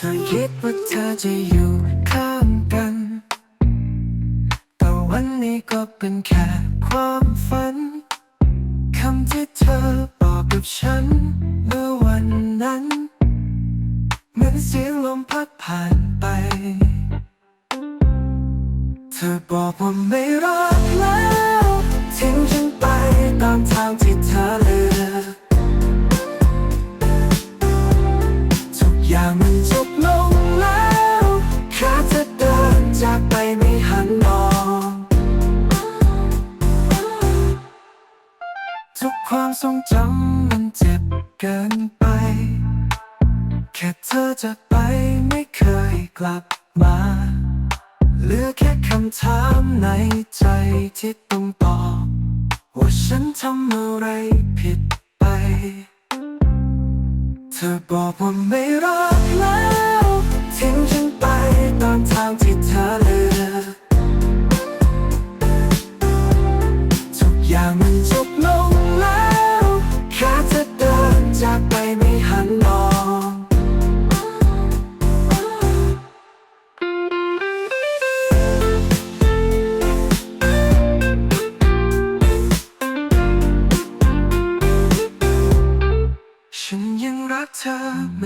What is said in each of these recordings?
เธอคิดว่าเธอจะอยู่ข้างกัน แต่วันนี้ก็เป็นแค่ความฝัน คำที่เธอบอกกับฉันเมื่อวันนั้นเหมือนเสียงลมพัดผ่านไป เธอบอกว่าไม่รัก ความทรงจำมันเจ็บเกินไป แค่เธอจากไปไม่เคยกลับมา เหลือแค่คำถามในใจที่ต้องตอบว่าฉันทำอะไรผิดไป เธอบอกว่าไม่รักแล้ว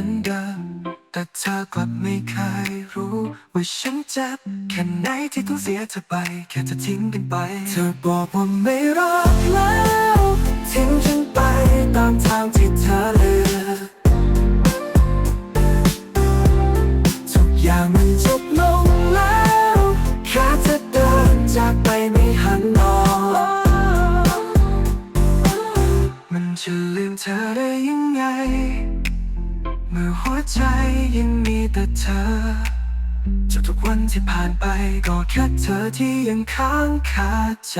มือนเดิม แต่เธอกลับไม่เคยรู้ ว่าฉันเจ็บแค่ไหนที่ต้องเสียเธอไป แค่เธอทิ้งกันไป เธอบอกว่าไม่รักแล้ว ทิ้งฉันไปตามทางที่เธอเลือกทุกอย่างมันจบลงแล้วแค่เธอเดินจากไปไม่หันมองมันจะลืมเธอได้ แต่เธอจนทุกวันที่ผ่านไปก็แค่เธอที่ยังค้างคาใจ